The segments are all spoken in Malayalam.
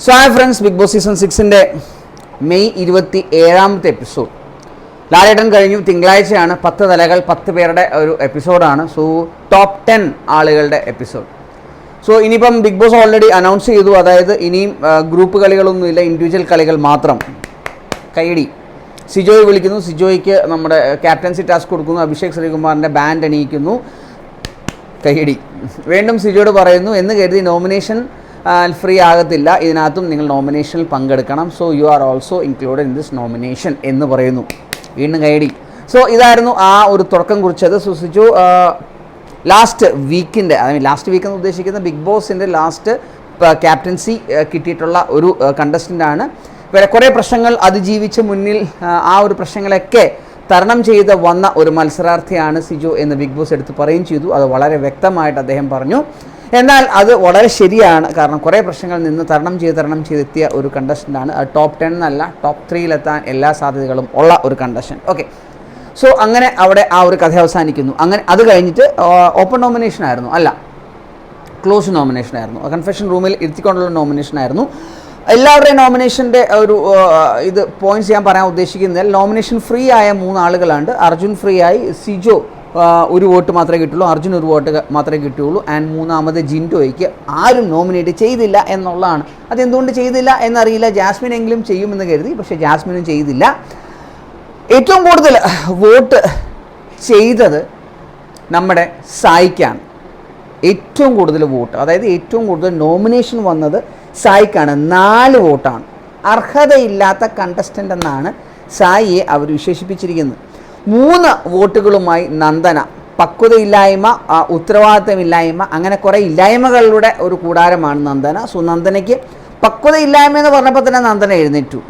So hi friends big boss season സിക്സിന്റെ May ഇരുപത്തി ഏഴാമത്തെ എപ്പിസോഡ് ലാലേട്ടൻ കഴിഞ്ഞു. തിങ്കളാഴ്ചയാണ് പത്ത് തലകൾ പത്ത് പേരുടെ ഒരു എപ്പിസോഡാണ് സോ ടോപ്പ് ടെൻ ആളുകളുടെ എപ്പിസോഡ് സോ ഇനിയിപ്പം ബിഗ് ബോസ് ഓൾറെഡി അനൗൺസ് ചെയ്തു. അതായത് ഇനിയും ഗ്രൂപ്പ് കളികളൊന്നുമില്ല. ഇൻഡിവിജ്വൽ കളികൾ മാത്രം. കൈയടി സിജോയ് വിളിക്കുന്നു. സിജോയ്ക്ക് നമ്മുടെ ക്യാപ്റ്റൻസി ടാസ്ക് കൊടുക്കുന്നു. അഭിഷേക് ശ്രീകുമാറിന്റെ ബാൻഡ് അണിയിക്കുന്നു. കൈയടി വീണ്ടും സിജോയോട് പറയുന്നു. എന്ന് കരുതി നോമിനേഷൻ ഫ്രീ ആകത്തില്ല. ഇതിനകത്തും നിങ്ങൾ നോമിനേഷനിൽ പങ്കെടുക്കണം. So you are also included in this nomination എന്ന് പറയുന്നു. വീണ്ടും കൈയടി. സോ ഇതായിരുന്നു ആ ഒരു തുടക്കം കുറിച്ചത്. സൂക്ഷിച്ചു ലാസ്റ്റ് വീക്കിന്റെ അതായത് ലാസ്റ്റ് വീക്ക് എന്ന് ഉദ്ദേശിക്കുന്ന ബിഗ് ബോസിന്റെ ലാസ്റ്റ് ക്യാപ്റ്റൻസി കിട്ടിയിട്ടുള്ള ഒരു കണ്ടസ്റ്റന്റാണ് വേറെ കുറേ പ്രശ്നങ്ങൾ അതിജീവിച്ച് മുന്നിൽ ആ ഒരു പ്രശ്നങ്ങളൊക്കെ തരണം ചെയ്ത് വന്ന ഒരു മത്സരാർത്ഥിയാണ് സിജു എന്ന് ബിഗ് ബോസ് എടുത്ത് പറയുകയും ചെയ്തു. അത് വളരെ വ്യക്തമായിട്ട് അദ്ദേഹം പറഞ്ഞു. എന്നാൽ അത് വളരെ ശരിയാണ്. കാരണം കുറേ പ്രശ്നങ്ങൾ നിന്ന് തരണം ചെയ്ത് തരണം ചെയ്തെത്തിയ ഒരു കണ്ടസ്റ്റന്റാണ് ടോപ്പ് ടെൻ എന്നല്ല ടോപ്പ് ത്രീയിലെത്താൻ എല്ലാ സാധ്യതകളും ഉള്ള ഒരു കണ്ടസ്റ്റന്റ് ഓക്കെ സോ അങ്ങനെ അവിടെ ആ ഒരു കഥ അവസാനിക്കുന്നു. അങ്ങനെ അത് കഴിഞ്ഞിട്ട് ഓപ്പൺ നോമിനേഷൻ ആയിരുന്നു. അല്ല ക്ലോസ് നോമിനേഷൻ ആയിരുന്നു. കൺഫെഷൻ റൂമിൽ ഇരുത്തിക്കൊണ്ടുള്ള നോമിനേഷൻ ആയിരുന്നു. എല്ലാവരുടെയും നോമിനേഷന്റെ ഒരു ഇത് പോയിന്റ്സ് ഞാൻ പറയാൻ ഉദ്ദേശിക്കുന്നത് നോമിനേഷൻ ഫ്രീ ആയ മൂന്ന് ആളുകളാണ് അർജുൻ ഫ്രീ ആയി സിജോ ഒരു വോട്ട് മാത്രമേ കിട്ടുള്ളൂ അർജുൻ ഒരു വോട്ട് മാത്രമേ കിട്ടുകയുള്ളൂ ആൻഡ് മൂന്നാമത് ജിൻഡോയ്ക്ക് ആരും നോമിനേറ്റ് ചെയ്തില്ല എന്നുള്ളതാണ്. അതെന്തുകൊണ്ട് ചെയ്തില്ല എന്നറിയില്ല ജാസ്മിൻ എങ്കിലും ചെയ്യുമെന്ന് കരുതി പക്ഷേ ജാസ്മിനും ചെയ്തില്ല. ഏറ്റവും കൂടുതൽ വോട്ട് ചെയ്തത് നമ്മുടെ സായിക്കാണ്. ഏറ്റവും കൂടുതൽ വോട്ട് അതായത് ഏറ്റവും കൂടുതൽ നോമിനേഷൻ വന്നത് സായിക്കാണ്. നാല് വോട്ടാണ്. അർഹതയില്ലാത്ത കണ്ടസ്റ്റന്റ് എന്നാണ് സായിയെ അവർ വിശേഷിപ്പിച്ചിരിക്കുന്നത്. മൂന്ന് വോട്ടുകളുമായി നന്ദന. പക്വതയില്ലായ്മ ഉത്തരവാദിത്തമില്ലായ്മ അങ്ങനെ കുറേ ഇല്ലായ്മകളുടെ ഒരു കൂടാരമാണ് നന്ദന. സോ നന്ദനയ്ക്ക് പക്വതയില്ലായ്മ എന്ന് പറഞ്ഞപ്പോൾ തന്നെ നന്ദന എഴുന്നേറ്റു.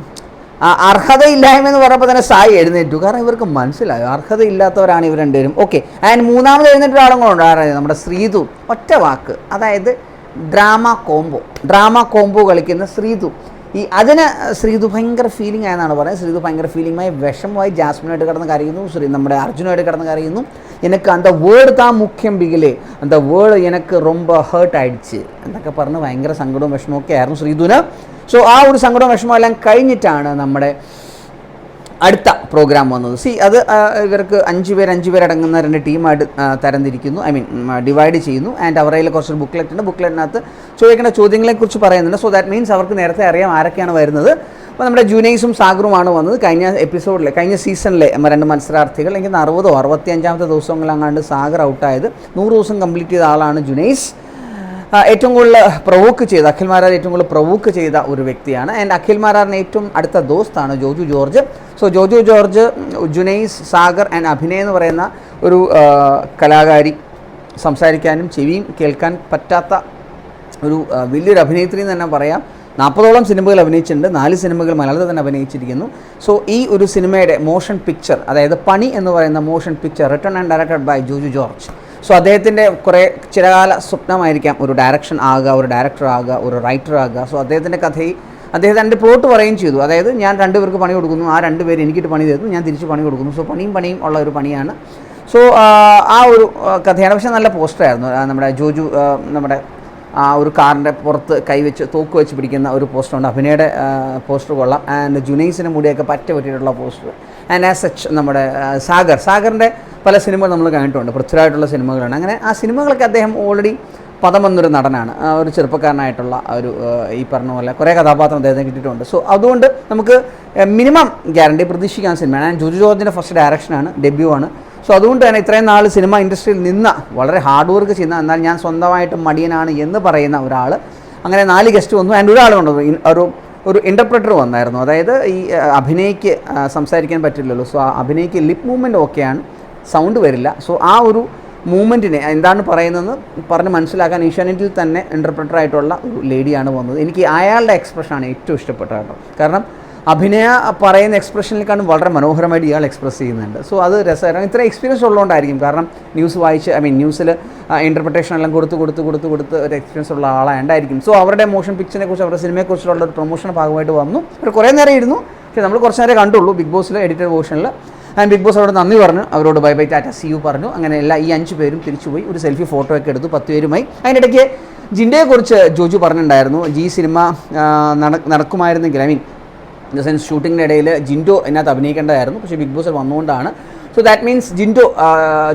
അർഹതയില്ലായ്മ എന്ന് പറഞ്ഞപ്പോൾ തന്നെ സായി എഴുന്നേറ്റു. കാരണം ഇവർക്ക് മനസ്സിലായോ? അർഹതയില്ലാത്തവരാണ് ഇവർ രണ്ടുപേരും. ഓക്കെ ആൻഡ് മൂന്നാമത് എഴുന്നേറ്റ കൂടെ നമ്മുടെ ശ്രീതു. ഒറ്റ വാക്ക്. അതായത് ഡ്രാമ കോംബോ. ഡ്രാമ കോംബോ കളിക്കുന്ന ശ്രീതു. ഈ അതിന് ശ്രീതു ഭയങ്കര ഫീലിംഗ് ആയെന്നാണ് പറയുന്നത്. ശ്രീതു ഭയങ്കര ഫീലിംഗായി വിഷമമായി ജാസ്മിനായിട്ട് കിടന്ന് കരയുന്നു ശ്രീ നമ്മുടെ അർജുനായിട്ട് കിടന്ന് കരയുന്നു. എനിക്ക് അന്ത വേർഡ് താ മുഖ്യം ബിഗിലെ അന്ത വേർഡ് എനിക്ക് റൊമ്പ ഹേർട്ട് ആയിടിച്ച് എന്നൊക്കെ പറഞ്ഞ് ഭയങ്കര സങ്കടവും വിഷമമൊക്കെ ആയിരുന്നു ശ്രീതുവിന്. സോ ആ ഒരു സങ്കടവും വിഷമവും എല്ലാം കഴിഞ്ഞിട്ടാണ് നമ്മുടെ അടുത്ത പ്രോഗ്രാം വന്നത്. സി അത് ഇവർക്ക് അഞ്ച് പേര് അഞ്ച് പേരടങ്ങുന്ന രണ്ട് ടീമായിട്ട് തരംതിരിക്കുന്നു. ഐ മീൻ ഡിവൈഡ് ചെയ്യുന്നു. ആൻഡ് അവരുടെ കയ്യിൽ കുറച്ച് ബുക്ക്ലെറ്റ് ഉണ്ട്. ബുക്ക്ലെറ്റിനകത്ത് ചോദിക്കേണ്ട ചോദ്യങ്ങളെക്കുറിച്ച് പറയുന്നുണ്ട്. സോ ദാറ്റ് മീൻസ് അവർക്ക് നേരത്തെ അറിയാം ആരൊക്കെയാണ് വരുന്നത്. അപ്പോൾ നമ്മുടെ ജൂനൈസും സാഗറുമാണ് വന്നത്. കഴിഞ്ഞ എപ്പിസോഡിൽ കഴിഞ്ഞ സീസണിലെ രണ്ട് മത്സരാർത്ഥികൾ എനിക്ക് അറുപതോ അറുപത്തി അഞ്ചാമത്തെ ദിവസങ്ങളങ്ങാണ്ട് സാഗർ ഔട്ടായത് നൂറ് ദിവസം കംപ്ലീറ്റ് ചെയ്ത ആളാണ് ജുനൈസ്. ഏറ്റവും കൂടുതൽ പ്രൊവോക്ക് ചെയ്ത അഖിൽ മാരാർ ഏറ്റവും കൂടുതൽ പ്രൊവോക്ക് ചെയ്ത ഒരു വ്യക്തിയാണ്. ആൻഡ് അഖിൽ മാരാറിന് ഏറ്റവും അടുത്ത ദോസ്താണ് Joju George. So Joju George Junaiz Sagar and Abhinay എന്ന് പറയുന്ന ഒരു കലാകാരി. സംസാരിക്കാനും ചെവിയും കേൾക്കാൻ പറ്റാത്ത ഒരു വലിയൊരു അഭിനേത്രി എന്ന് തന്നെ പറയാം. നാൽപ്പതോളം സിനിമകൾ അഭിനയിച്ചിട്ടുണ്ട്. നാല് സിനിമകൾ മലയാളത്തിൽ തന്നെ അഭിനയിച്ചിരിക്കുന്നു. സോ ഈ ഒരു സിനിമയുടെ മോഷൻ പിക്ചർ അതായത് പണി എന്ന് പറയുന്ന motion picture return and directed by Joju George. So അദ്ദേഹത്തിന്റെ കുറേ ചിരകാല സ്വപ്നമായിരിക്കാം. ഒരു ഡയറക്ഷൻ ആകുക ഒരു ഡയറക്ടർ ആകുക ഒരു റൈറ്റർ ആകുക. സോ അദ്ദേഹത്തിന്റെ കഥയിൽ അദ്ദേഹം എന്റെ പ്ലോട്ട് പറയുകയും ചെയ്തു. അതായത് ഞാൻ രണ്ടുപേർക്ക് പണി കൊടുക്കുന്നു. ആ രണ്ടുപേർ എനിക്കിട്ട് പണി തരുന്നു. ഞാൻ തിരിച്ച് പണി കൊടുക്കുന്നു. സോ പണിയും പണിയും ഉള്ള ഒരു പണിയാണ്. സോ ആ ഒരു കഥയാണ്. പക്ഷേ നല്ല പോസ്റ്ററായിരുന്നു നമ്മുടെ ജോജു നമ്മുടെ ആ ഒരു കാറിന്റെ പുറത്ത് കൈവച്ച് തോക്ക് വെച്ച് പിടിക്കുന്ന ഒരു പോസ്റ്റർ ഉണ്ട്. അഭിനയുടെ പോസ്റ്റർ കൊള്ളാം. ആൻഡ് ജുനൈസിനും മുടിയൊക്കെ പറ്റ പറ്റിയിട്ടുള്ള പോസ്റ്റർ ആൻഡ് ആസ് സച്ച് നമ്മുടെ സാഗർ. സാഗറിന്റെ പല സിനിമകൾ നമ്മൾ കണ്ടിട്ടുണ്ട്. പൃഥ്വിരായിട്ടുള്ള സിനിമകളാണ്. അങ്ങനെ ആ സിനിമകളൊക്കെ അദ്ദേഹം ഓൾറെഡി പദം വന്നൊരു നടനാണ്. ഒരു ചെറുപ്പക്കാരനായിട്ടുള്ള ഒരു ഈ പറഞ്ഞ പോലെ കുറേ കഥാപാത്രം അദ്ദേഹത്തിന് കിട്ടിയിട്ടുണ്ട്. സോ അതുകൊണ്ട് നമുക്ക് മിനിമം ഗ്യാരണ്ടി പ്രതീക്ഷിക്കാൻ സിനിമയാണ്. ആൻഡ് ജോജു ജോർജിന്റെ ഫസ്റ്റ് ഡയറക്ഷനാണ് ഡെബ്യൂ ആണ്. സോ അതുകൊണ്ട് തന്നെ ഇത്രയും നാൾ സിനിമ ഇൻഡസ്ട്രിയിൽ നിന്ന വളരെ ഹാർഡ് വർക്ക് ചെയ്യുന്ന എന്നാൽ ഞാൻ സ്വന്തമായിട്ട് മടിയനാണ് എന്ന് പറയുന്ന ഒരാൾ അങ്ങനെ നാല് ഗസ്റ്റ് വന്നു. ആൻഡ് ഒരാൾ വന്നത് ഒരു ഒരു ഇന്റർപ്രറ്റർ വന്നായിരുന്നു. അതായത് ഈ അഭിനയിക്ക് സംസാരിക്കാൻ പറ്റില്ലല്ലോ. സോ അഭിനയ്ക്ക് ലിപ് മൂവ്മെന്റ് ഓക്കെയാണ് സൗണ്ട് വരില്ല. സോ ആ ഒരു മൂവ്മെന്റിനെ എന്താണ് പറയുന്നതെന്ന് പറഞ്ഞ് മനസ്സിലാക്കാൻ ഏഷ്യാനെറ്റിൽ തന്നെ ഇന്റർപ്രറ്റർ ആയിട്ടുള്ള ഒരു ലേഡിയാണ് വന്നത്. എനിക്ക് അയാളുടെ എക്സ്പ്രഷനാണ് ഏറ്റവും ഇഷ്ടപ്പെട്ട കേട്ടോ. കാരണം അഭിനയ പറയുന്ന എക്സ്പ്രഷനിലേക്കാണ് വളരെ മനോഹരമായിട്ട് ഇയാൾ എക്സ്പ്രസ് ചെയ്യുന്നുണ്ട്. സോ അത് രസകരമാണ് ഇത്ര എക്സ്പീരിയൻസ് ഉള്ളതുകൊണ്ടായിരിക്കും. കാരണം ന്യൂസ് വായിച്ച് ഐ മീൻ ന്യൂസിൽ ഇന്റർപ്രിട്ടേഷൻ എല്ലാം കൊടുത്ത് കൊടുത്ത് കൊടുത്ത് കൊടുത്ത് ഒരു എക്സ്പീരിയൻസ് ഉള്ള ആളായണ്ടായിരിക്കും. സോ അവരുടെ മോഷൻ പിക്ചറിനെ കുറിച്ച് അവരുടെ സിനിമയെക്കുറിച്ചുള്ള ഒരു പ്രൊമോഷൻ ഭാഗമായിട്ട് വന്നു. അവർ കുറേ നേരം ഇരുന്നു. പക്ഷേ നമ്മൾ കുറച്ച് നേരം കണ്ടുള്ളൂ. ബിഗ് ബോസിലെ എഡിറ്റഡ് വേർഷനിൽ ആൻഡ് ബിഗ് ബോസ് അവരോട് നന്ദി പറഞ്ഞു. അവരോട് bye bye tata see you പറഞ്ഞു. അങ്ങനെ എല്ലാ ഈ അഞ്ച് പേരും തിരിച്ചുപോയി. ഒരു സെൽഫി ഫോട്ടോ ഒക്കെ എടുത്തു. പത്ത് പേരുമായി. അതിനിടയ്ക്ക് ജിൻഡയെക്കുറിച്ച് ജോജു പറഞ്ഞിട്ടുണ്ടായിരുന്നു. ഈ cinema നടക്കുമായിരുന്നെങ്കിൽ I mean in the sense ഷൂട്ടിങ്ങിന്റെ ഇടയിൽ ജിൻഡോ എന്നകത്ത് അഭിനയിക്കേണ്ടതായിരുന്നു. പക്ഷേ ബിഗ് ബോസ് വന്നുകൊണ്ടാണ്. സോ ദാറ്റ് മീൻസ് ജിൻഡോ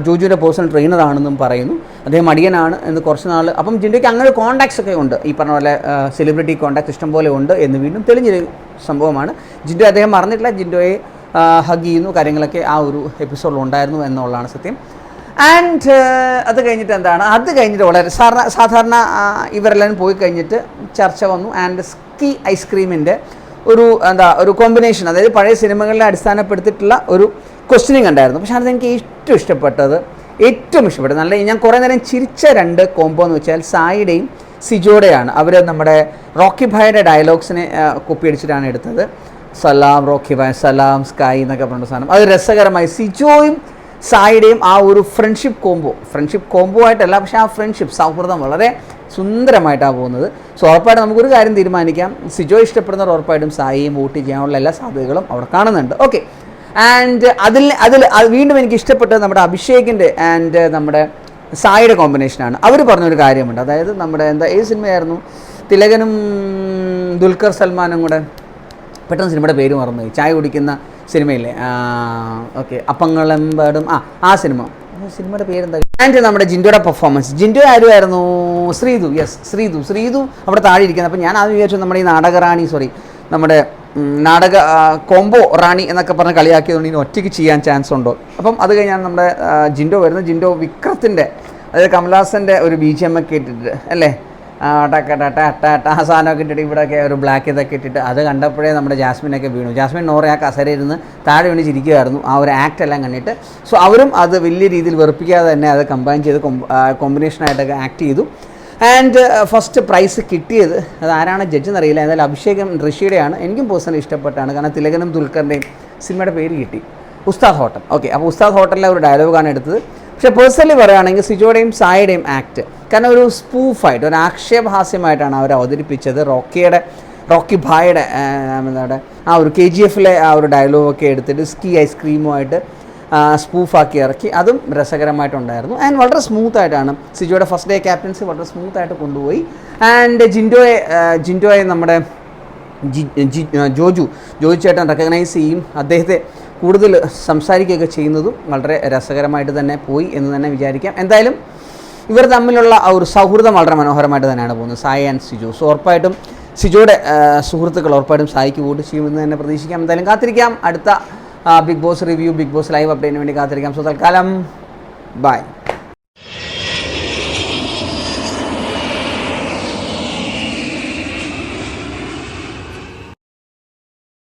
ജോജുവിന്റെ പേഴ്സണൽ ട്രെയിനറാണെന്നും പറയുന്നു. അദ്ദേഹം അടിയനാണ് എന്ന് കുറച്ച് നാൾ. അപ്പം ജിൻഡോയ്ക്ക് അങ്ങനെ കോൺടാക്ട്സ് ഒക്കെ ഉണ്ട്. ഈ പറഞ്ഞ പോലെ സെലിബ്രിറ്റി കോൺടാക്ട് ഇഷ്ടം പോലെ ഉണ്ട് എന്ന് വീണ്ടും തെളിഞ്ഞൊരു സംഭവമാണ്. ജിൻഡോ അദ്ദേഹം മറന്നിട്ടില്ല. ജിൻഡോയെ ഹഗ് ചെയ്യുന്നു കാര്യങ്ങളൊക്കെ ആ ഒരു എപ്പിസോഡിൽ ഉണ്ടായിരുന്നു എന്നുള്ളതാണ് സത്യം. ആൻഡ് അത് കഴിഞ്ഞിട്ട് എന്താണ്? അത് കഴിഞ്ഞിട്ട് വളരെ സാധാരണ ഇവരെല്ലാം പോയി കഴിഞ്ഞിട്ട് ചർച്ച വന്നു. ആൻഡ് സ്കി ഐസ്ക്രീമിന്റെ ഒരു എന്താ ഒരു കോമ്പിനേഷൻ അതായത് പഴയ സിനിമകളിലെ അടിസ്ഥാനപ്പെടുത്തിയിട്ടുള്ള ഒരു ക്വസ്റ്റ്യനിങ് ഉണ്ടായിരുന്നു. പക്ഷേ അത് എനിക്ക് ഏറ്റവും ഇഷ്ടപ്പെട്ടത് ഏറ്റവും ഇഷ്ടപ്പെട്ടത് നല്ല ഞാൻ കുറേ നേരം ചിരിച്ച രണ്ട് കോംബോ എന്ന് വെച്ചാൽ സായിയുടെയും സിജോയുടെയാണ്. അവർ നമ്മുടെ റോക്കി ഭായുടെ ഡയലോഗ്സിനെ കോപ്പി അടിച്ചിട്ടാണ് എടുത്തത്. സലാം റോക്കി ഭായ് സലാം സ്കൈ എന്നൊക്കെ പറഞ്ഞ സാധനം. അത് രസകരമായി സിജോയും സായിയുടെയും ആ ഒരു ഫ്രണ്ട്ഷിപ്പ് കോംബോ ഫ്രണ്ട്ഷിപ്പ് കോംബോ ആയിട്ടല്ല പക്ഷേ ആ ഫ്രണ്ട്ഷിപ്പ് സൗഹൃദം വളരെ സുന്ദരമായിട്ടാണ് പോകുന്നത്. സോ ഉറപ്പായിട്ടും നമുക്കൊരു കാര്യം തീരുമാനിക്കാം. സിജോ ഇഷ്ടപ്പെടുന്നവർ ഉറപ്പായിട്ടും സായിയും വോട്ട് ചെയ്യാനുള്ള എല്ലാ സാധ്യതകളും അവിടെ കാണുന്നുണ്ട്. ഓക്കെ ആൻഡ് അതിൽ അതിൽ വീണ്ടും എനിക്ക് ഇഷ്ടപ്പെട്ടത് നമ്മുടെ അഭിഷേകിന്റെ ആൻഡ് നമ്മുടെ സായിയുടെ കോമ്പിനേഷനാണ് അവർ പറഞ്ഞൊരു കാര്യമുണ്ട്. അതായത് നമ്മുടെ എന്താ ഏത് സിനിമയായിരുന്നു തിലകനും ദുൽഖർ സൽമാനും കൂടെ. പെട്ടെന്ന് സിനിമയുടെ പേര് മറന്നുപോയി. ചായ കുടിക്കുന്ന സിനിമയില്ലേ? ഓക്കെ. അപ്പങ്ങളെമ്പാടും. ആ ആ സിനിമ. സിനിമയുടെ പേരെന്താ? ആൻഡ് നമ്മുടെ ജിൻഡോയുടെ പെർഫോമൻസ് ജിൻഡോ ആരുമായിരുന്നു? ശ്രീതു. യെസ് ശ്രീതു. ശ്രീതു അവിടെ താഴെ ഇരിക്കുന്നത് അപ്പം ഞാൻ ആദ്യം വിചാരിച്ചു നമ്മുടെ ഈ നാടക റാണി സോറി നമ്മുടെ നാടക കോംബോ റാണി എന്നൊക്കെ പറഞ്ഞ് കളിയാക്കിയതുകൊണ്ട് ഇനി ഒറ്റയ്ക്ക് ചെയ്യാൻ ചാൻസ് ഉണ്ടോ? അപ്പം അത് കഴിഞ്ഞാൽ നമ്മുടെ ജിൻഡോ വരുന്നത്. ജിൻഡോ വിക്രത്തിന്റെ അതായത് കമൽഹാസന്റെ ഒരു ബി ജി എം ഒക്കെ ഇട്ടിട്ട് അല്ലേ? ആ, ടക്ക ടട്ട ആ സാധനമൊക്കെ ഇട്ടിട്ട് ഇവിടെയൊക്കെ ഒരു ബ്ലാക്ക് ഇതൊക്കെ ഇട്ടിട്ട് അത് കണ്ടപ്പോഴേ നമ്മുടെ ജാസ്മിനൊക്കെ വീണു. ജാസ്മിൻ നോറെ ആ കസര ഇരുന്ന് താഴെ വീണ് ചിരിക്കുമായിരുന്നു ആ ഒരു ആക്ട് എല്ലാം കണ്ടിട്ട് സോ അവരും അത് വലിയ രീതിയിൽ വെറുപ്പിക്കാതെ തന്നെ അത് കമ്പൈൻ ചെയ്ത് കോമ്പിനേഷനായിട്ടൊക്കെ ആക്ട് ചെയ്തു. ആൻഡ് ഫസ്റ്റ് പ്രൈസ് കിട്ടിയത് അത് ആരാണ് ജഡ്ജ് എന്നറിയില്ല എന്നാലും അഭിഷേകം ഋഷിയുടെയാണ്. എനിക്കും പേഴ്സണലി ഇഷ്ടപ്പെട്ടാണ്. കാരണം തിലകനും ദുൽഖറിന്റെയും സിനിമയുടെ പേര് കിട്ടി. ഉസ്താദ് ഹോട്ടൽ. ഓക്കെ അപ്പോൾ ഉസ്താദ് ഹോട്ടലിലെ ഒരു ഡയലോഗാണ് എടുത്തത്. പക്ഷേ പേഴ്സണലി പറയുകയാണെങ്കിൽ സിജോയുടെയും സായയുടെയും ആക്ട് കാരണം ഒരു സ്പൂഫായിട്ട് ഒരു ആക്ഷേപഹാസ്യമായിട്ടാണ് അവർ അവതരിപ്പിച്ചത്. റോക്കിയുടെ റോക്കി ഭായുടെ ആ, ആ ഒരു കെ ജി എഫിലെ ആ ഒരു ഡയലോഗൊക്കെ എടുത്തിട്ട് സ്കി ഐസ്ക്രീമുമായിട്ട് സ്പൂഫാക്കി ഇറക്കി. അതും രസകരമായിട്ടുണ്ടായിരുന്നു. ആൻഡ് വളരെ സ്മൂത്ത് ആയിട്ടാണ് സിജോയുടെ ഫസ്റ്റ് ഡേ ക്യാപ്റ്റൻസി വളരെ സ്മൂത്ത് ആയിട്ട് കൊണ്ടുപോയി. ആൻഡ് ജിൻഡോയെ ജിൻഡോയെ നമ്മുടെ ജി- ജോജു ജോജു ചേട്ടൻ റെക്കഗ്നൈസ് ചെയ്യും. അദ്ദേഹത്തെ കൂടുതൽ സംസാരിക്കുകയൊക്കെ ചെയ്യുന്നതും വളരെ രസകരമായിട്ട് തന്നെ പോയി എന്ന് തന്നെ വിചാരിക്കാം. എന്തായാലും ഇവർ തമ്മിലുള്ള ആ ഒരു സൗഹൃദം വളരെ മനോഹരമായിട്ട് തന്നെയാണ് പോകുന്നത്. സായി ആൻഡ് സിജു. സോ ഉറപ്പായിട്ടും സിജോയുടെ സുഹൃത്തുക്കൾ ഉറപ്പായിട്ടും സായിക്ക് വോട്ട് ചെയ്യുമെന്ന് തന്നെ പ്രതീക്ഷിക്കാം. എന്തായാലും കാത്തിരിക്കാം. അടുത്ത big boss review big boss live അപ്ഡേറ്റിന് വേണ്ടി കാത്തിരിക്കാം. സോ തൽക്കാലം ബൈ.